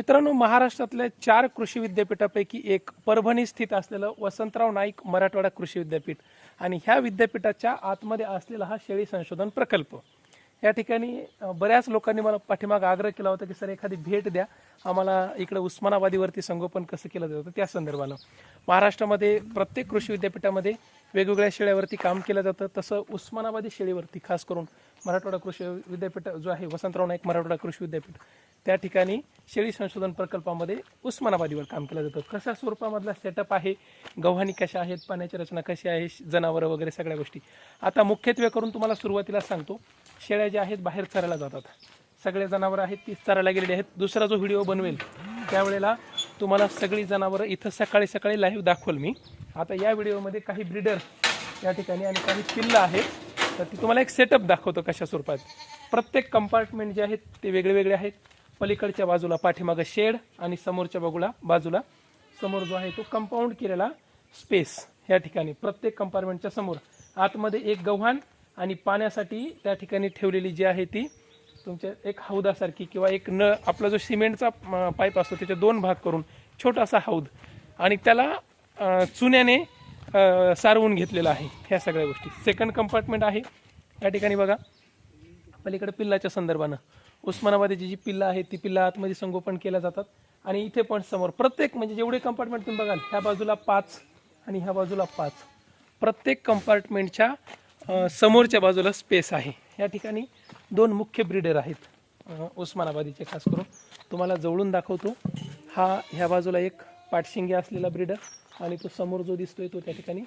मित्रांनो महाराष्ट्रातल्या चार कृषी विद्यापीठापैकी एक परभणी स्थित असलेलं वसंतराव नाईक मराठवाडा कृषी विद्यापीठ आणि ह्या विद्यापीठाच्या आतमध्ये असलेला हा शेळी संशोधन प्रकल्प. या ठिकाणी बऱ्याच लोकांनी मला पाठीमाग आग्रह केला होता की सर एखादी भेट द्या. आम्हाला इकडे उस्मानाबादीवरती संगोपन कसं केलं जातं? त्या संदर्भानं. महाराष्ट्रामध्ये प्रत्येक कृषी विद्यापीठामध्ये वेगवेगळ्या शेळ्यावरती काम केलं जातं. तसं उस्मानाबादी शेळीवरती खास करून मराठवाडा कृषी विद्यापीठ जो आहे वसंतराव नाईक मराठवाडा कृषी विद्यापीठ. त्या ठिकाणी शेळी संशोधन प्रकल्पामध्ये उस्मानाबादीवर काम केलं जातं. कशा स्वरूपामधला सेटअप आहे? गव्हाणी कशा आहेत? पाण्याची रचना कशी आहे? जनावरं वगैरे सगळ्या गोष्टी. आता मुख्यत्वे करून तुम्हाला सुरुवातीला सांगतो शेळ्या ज्या आहेत बाहेर चरायला जातात. सगळे जनावरं आहेत ती चरायला गेलेली आहेत. दुसरा जो व्हिडिओ बनवेल त्यावेळेला तुम्हाला सगळी जनावरं इथं सकाळी सकाळी लाईव्ह दाखवल मी. आता या व्हिडिओमध्ये काही ब्रिडर या ठिकाणी आणि काही पिल्लं आहेत. तर ती तुम्हाला एक सेटअप दाखवतो कशा स्वरूपात. प्रत्येक कंपार्टमेंट जे आहेत ते वेगळे वेगळे आहेत. पलीकडच्या बाजूला पाठीमागं शेड आणि समोरच्या बाजूला बाजूला. समोर जो आहे तो कंपाऊंड केलेला स्पेस या ठिकाणी. प्रत्येक कंपार्टमेंटच्या समोर. आतमध्ये एक गव्हाण आणि पाण्यासाठी त्या ठिकाणी ठेवलेली जी आहे ती तुमच्या एक हौदासारखी किंवा एक न आपला जो सिमेंटचा पाईप असतो त्याचे दोन भाग करून छोटासा हौद. आणि त्याला चुन्याने सारवून घेतलेलं आहे ह्या सगळ्या गोष्टी. सेकंड कंपार्टमेंट आहे. या ठिकाणी बघा. पलीकडे पिल्लाच्या संदर्भानं. उस्मानाबादची जी पिल्लं आहे ती पिल्ला आतमध्ये संगोपन केल्या जातात. आणि इथे पण समोर प्रत्येक म्हणजे जेवढे कंपार्टमेंट तुम्ही बघाल ह्या बाजूला पाच आणि ह्या बाजूला पाच. प्रत्येक कंपार्टमेंटच्या समोरच्या बाजूला स्पेस आहे. या ठिकाणी दोन मुख्य ब्रिडर आहेत उस्मानाबादीचे खास करून. तुम्हाला जवळून दाखवतो. हा ह्या बाजूला एक पाठशिंगे असलेला ब्रिडर आणि तो समोर जो दिसतोय तो त्या ठिकाणी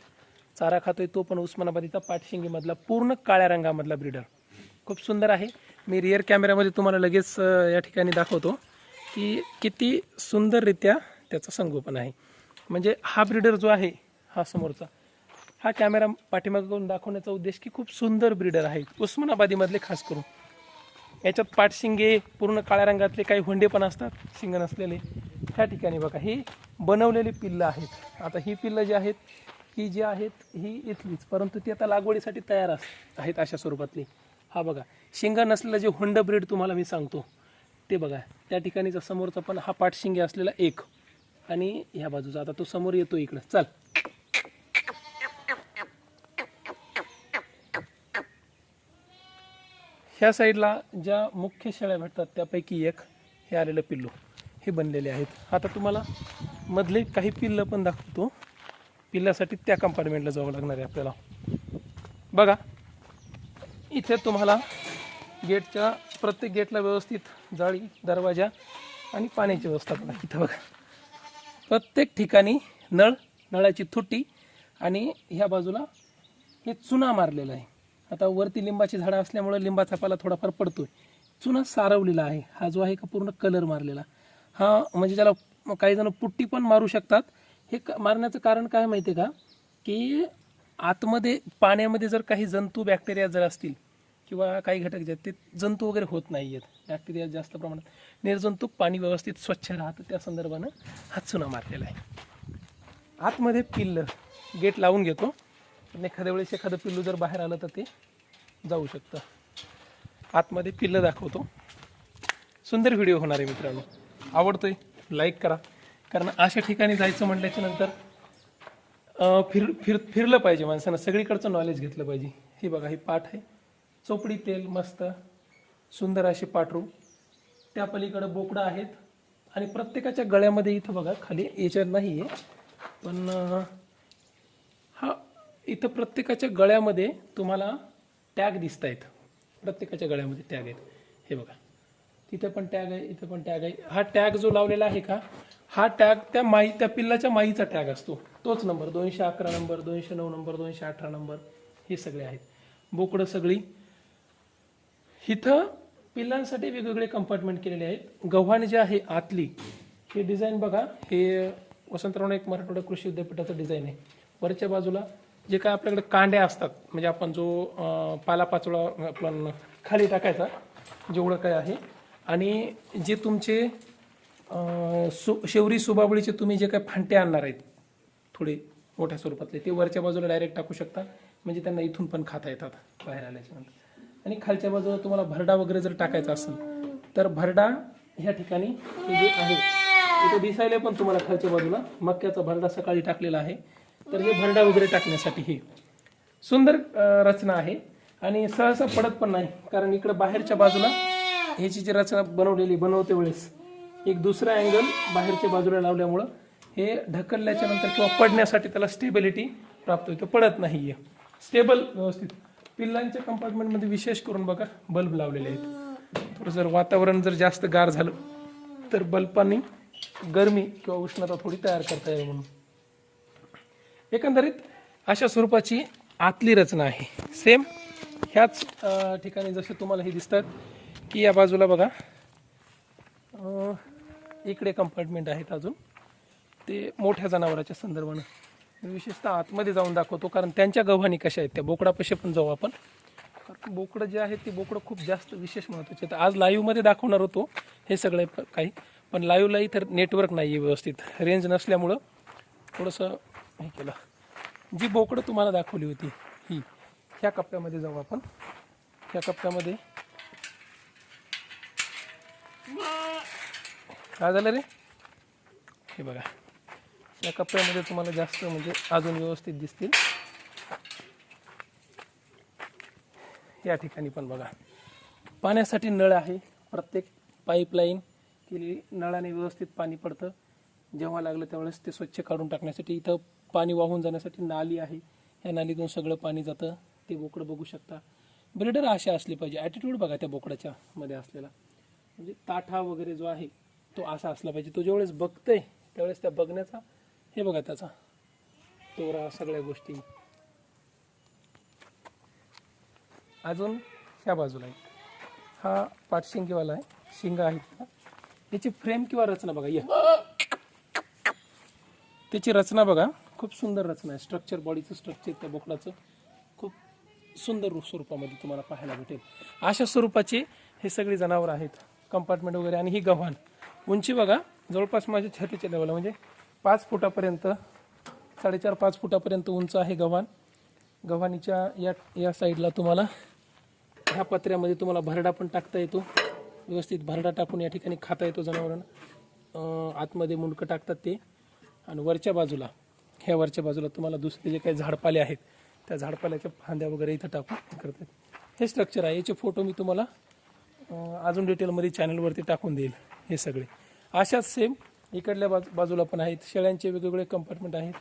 चारा खातोय. तो पण उस्मानाबादीचा पाठशिंगीमधला पूर्ण काळ्या रंगामधला ब्रिडर खूप सुंदर आहे. मी रिअर कॅमेऱ्यामध्ये तुम्हाला लगेच या ठिकाणी दाखवतो की किती सुंदररित्या त्याचं संगोपन आहे. म्हणजे हा ब्रिडर जो आहे हा समोरचा हा कॅमेरा पाठीमागून दाखवण्याचा उद्देश की खूप सुंदर ब्रिडर आहे. उस्मानाबादीमधले खास करून. याच्यात पाठशिंगे पूर्ण काळ्या रंगातले काही होंडे पण असतात शिंग नसलेले. ह्या ठिकाणी बघा ही बनवलेली पिल्लं आहेत. आता ही पिल्लं जी आहेत की जी आहेत ही इथलीच. परंतु ती आता लागवडीसाठी तयार अस- आहेत अशा स्वरूपातली. हा बघा शिंगा नसलेलं जे होंड ब्रीड तुम्हाला मी सांगतो ते बघा त्या ठिकाणीचा समोरचा पण हा पाठशिंगे असलेला एक. आणि ह्या बाजूचा आता तो समोर येतो इकडं. चल. ह्या साईडला ज्या मुख्य शेळ्या भेटतात त्यापैकी एक हे आलेलं पिल्लू. हे बनलेले आहेत. आता तुम्हाला मधले काही पिल्लं पण दाखवतो. पिल्लासाठी त्या कंपार्टमेंटला जावं लागणार आहे आपल्याला. बघा इथे तुम्हाला गेटच्या प्रत्येक गेटला व्यवस्थित जाळी दरवाजा आणि पाण्याची व्यवस्था बघा इथं बघा. प्रत्येक ठिकाणी नळ नळाची तुटी आणि ह्या बाजूला हे चुना मारलेला आहे. आता वरती लिंबाची झाडं असल्यामुळे लिंबाचा पाला थोडाफार पडतोय. चुना सारवलेला आहे. हा जो आहे का पूर्ण कलर मारलेला. हा म्हणजे ज्याला काही जण पुट्टी पण मारू शकतात. हे क- मारण्याचं कारण काय माहिती आहे का? की आतमध्ये पाण्यामध्ये जर काही जंतू बॅक्टेरिया जर असतील किंवा काही घटक जे आहेत ते जंतू वगैरे होत नाही आहेत बॅक्टेरिया जास्त प्रमाणात. निर्जंतुक पाणी व्यवस्थित स्वच्छ राहतं. त्या संदर्भानं हा चुना मारलेला आहे. आतमध्ये पिल्लं गेट लावून घेतो. पण एखाद्या वेळेस एखादं पिल्लू जर बाहेर आलं तर ते जाऊ शकतं. आतमध्ये पिल्लं दाखवतो. सुंदर व्हिडिओ होणार आहे मित्रांनो. आवडतोय लाईक करा. कारण अशा ठिकाणी जायचं म्हटल्याच्या नंतर फिर फिर फिरलं पाहिजे माणसानं सगळीकडचं नॉलेज घेतलं पाहिजे. हे बघा हे पाठ आहे. चोपडी तेल मस्त सुंदर असे पाठरू त्या पलीकडं बोकडं आहेत. आणि प्रत्येकाच्या गळ्यामध्ये इथं बघा खाली याच्यात नाही आहे पण हा इथं प्रत्येकाच्या गळ्यामध्ये तुम्हाला टॅग दिसत आहेत प्रत्येकाच्या गळ्यामध्ये टॅग आहेत. हे बघा. इथं पण टॅग आहे इथे पण टॅग आहे. हा टॅग जो लावलेला आहे का हा टॅग त्या माई त्या पिल्लाच्या माईचा टॅग असतो. तोच नंबर दोनशे अकरा नंबर दोनशे नऊ नंबर दोनशे अठरा नंबर हे सगळे आहेत. बोकडं सगळी. इथं पिल्लांसाठी वेगवेगळे कंपार्टमेंट केलेले आहेत. गव्हाण जे आहे आतली हे डिझाईन बघा हे वसंतराव नाईक मराठवाडा कृषी विद्यापीठाचं डिझाईन आहे. वरच्या बाजूला जे काय आपल्याकडे कांड्या असतात म्हणजे आपण जो पालापाचोळा आपण खाली टाकायचा जेवढं काय आहे आणि जे तुमचे सु शेवरी सुबाबळीचे तुम्ही जे काय फांटे आणणार आहेत थोडे मोठ्या स्वरूपातले ते वरच्या बाजूला डायरेक्ट टाकू शकता. म्हणजे त्यांना इथून पण खाता येतात बाहेर आल्याच्यानंतर आणि खालच्या बाजूला तुम्हाला भरडा वगैरे जर टाकायचा असेल तर भरडा ह्या ठिकाणी जे आहे इथं दिसायला पण तुम्हाला खालच्या बाजूला मक्याचा भरडा सकाळी टाकलेला आहे. तर हे भरडा वगैरे टाकण्यासाठी हे सुंदर रचना आहे. आणि सहसा पडत पण नाही कारण इकडं बाहेरच्या बाजूला ह्याची जी रचना बनवलेली बनवते वेळेस एक दुसरा अँगल बाहेरच्या बाजूला लावल्यामुळं हे ढकलल्याच्या नंतर किंवा पडण्यासाठी त्याला स्टेबिलिटी प्राप्त होते. पडत नाही आहे स्टेबल व्यवस्थित. पिल्लांच्या कंपार्टमेंटमध्ये विशेष करून बघा बल्ब लावलेले आहेत. थोडं जर वातावरण जर जास्त गार झालं तर बल्बांनी गरमी किंवा उष्णता थोडी तयार करता येईल म्हणून. एकंदरीत अशा स्वरूपाची आतली रचना आहे. सेम ह्याच ठिकाणी जसे तुम्हाला हे दिसतात की या बाजूला बघा इकडे कंपार्टमेंट आहेत अजून. ते मोठ्या जनावराच्या संदर्भानं. विशेषतः आतमध्ये जाऊन दाखवतो कारण त्यांच्या गव्हाणी कशा आहेत त्या बोकडापाशी पण जाऊ आपण. कारण बोकडं जे आहेत ते बोकडं खूप जास्त विशेष महत्त्वाचे आहेत. आज लाईव्हमध्ये दाखवणार होतो हे सगळे प- काही. पण लाईव्हला इथं नेटवर्क नाही आहे व्यवस्थित. रेंज नसल्यामुळं थोडंसं हे केलं. जी बोकडं तुम्हाला दाखवली होती ही. ह्या कप्प्यामध्ये जाऊ आपण. ह्या कप्प्यामध्ये. काय झालं रे? हे बघा. या कप्प्यामध्ये तुम्हाला जास्त म्हणजे अजून व्यवस्थित दिसतील. या ठिकाणी पण बघा. पाण्यासाठी नळ आहे. प्रत्येक पाईपलाईन केली नळाने व्यवस्थित पाणी पडतं. जेव्हा लागलं त्यावेळेस ते स्वच्छ काढून टाकण्यासाठी इथं पाणी वाहून जाण्यासाठी नाली आहे. या नालीतून सगळं पाणी जातं. ते बोकडं बघू शकता. ब्रिडर अशा असले पाहिजे. ॲटिट्यूड बघा त्या बोकडाच्या मध्ये असलेला. म्हणजे ताठा वगैरे जो आहे तो असा असला पाहिजे. तो ज्यावेळेस बघतोय त्यावेळेस त्या बघण्याचा हे बघा त्याचा. तोरा सगळ्या गोष्टी. अजून ह्या बाजूला आहे हा पाठशिंगीवाला आहे. शिंग आहे त्याची याची फ्रेम किंवा रचना बघा. या. त्याची रचना बघा. खूप सुंदर रचना आहे. स्ट्रक्चर बॉडीचं स्ट्रक्चर त्या बोकडाचं. खूप सुंदर स्वरूपामध्ये तुम्हाला पाहायला भेटेल. अशा स्वरूपाचे हे सगळे जनावर आहेत कंपार्टमेंट वगैरे आणि ही गव्हाण. उंची बघा जवळपास माझ्या छातीच्या लेवलला म्हणजे पाच फुटापर्यंत साडेचार पाच फुटापर्यंत उंच आहे गव्हाण. गव्हाणीच्या या या साईडला तुम्हाला ह्या पत्र्यामध्ये तुम्हाला भरडा पण टाकता येतो. व्यवस्थित भरडा टाकून या ठिकाणी खाता येतो जनावरांना. आतमध्ये मुंडकं टाकतात ते. आणि वरच्या बाजूला ह्या वरच्या बाजूला तुम्हाला दुसरे जे काही झाडपाले आहेत त्या झाडपाल्याच्या फांद्या वगैरे इथं टाकून करतात. हे स्ट्रक्चर आहे. याचे फोटो मी तुम्हाला अजून डिटेलमध्ये चॅनलवरती टाकून देईल हे सगळे. अशाच सेम इकडल्या बाजू बाजूला पण आहेत. शेळ्यांचे वेगवेगळे कंपार्टमेंट आहेत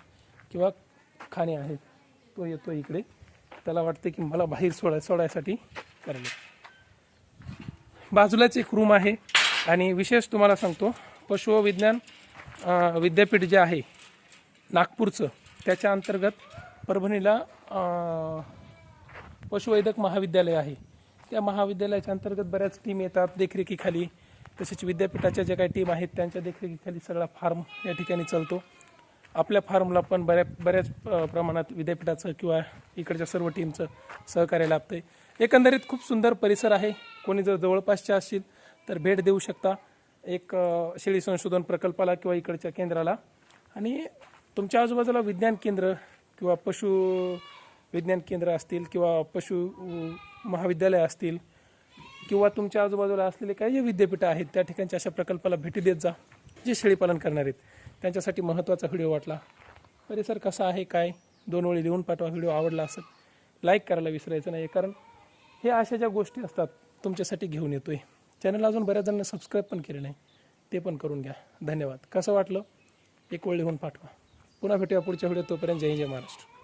किंवा खाणे आहेत. तो येतो इकडे. त्याला वाटते की मला बाहेर सोडाय सोडायसाठी करायला. बाजूलाच एक रूम आहे आणि विशेष तुम्हाला सांगतो पशुविज्ञान विद्यापीठ जे आहे नागपूरचं त्याच्या अंतर्गत परभणीला पशुवैद्यक महाविद्यालय आहे. त्या महाविद्यालयाच्या अंतर्गत बऱ्याच टीम येतात देखरेखीखाली. तसेच विद्यापीठाच्या ज्या काही टीम आहेत त्यांच्या देखरेखीखाली सगळा फार्म या ठिकाणी चालतो. आपल्या फार्मला पण बऱ्या बऱ्याच प्रमाणात विद्यापीठाचं किंवा इकडच्या सर्व टीमचं सहकार्य लाभतंय. एकंदरीत खूप सुंदर परिसर आहे. कोणी जर जवळपासच्या असतील तर भेट देऊ शकता. एक शेळी संशोधन प्रकल्पाला किंवा इकडच्या केंद्राला. आणि तुमच्या आजूबाजूला विज्ञान केंद्र किंवा पशु विज्ञान केंद्र असतील किंवा पशु महाविद्यालय असतील किंवा तुमच्या आजूबाजूला असलेले काही जे विद्यापीठं आहेत त्या ठिकाणच्या अशा प्रकल्पाला भेटी देत जा जे शेळीपालन करणार आहेत. त्यांच्यासाठी महत्त्वाचा व्हिडिओ वाटला. परिसर कसा आहे काय? दोन वेळी लिहून पाठवा व्हिडिओ आवडला असेल. लाईक करायला विसरायचं नाही कारण हे अशा ज्या गोष्टी असतात तुमच्यासाठी घेऊन येतोय. चॅनल अजून बऱ्याच जणांना सबस्क्राईब पण केले नाही ते पण करून घ्या. धन्यवाद. कसं वाटलं? एक वेळ लिहून पाठवा. पुन्हा भेटूया पुढच्या व्हिडिओ तोपर्यंत जय जय महाराष्ट्र.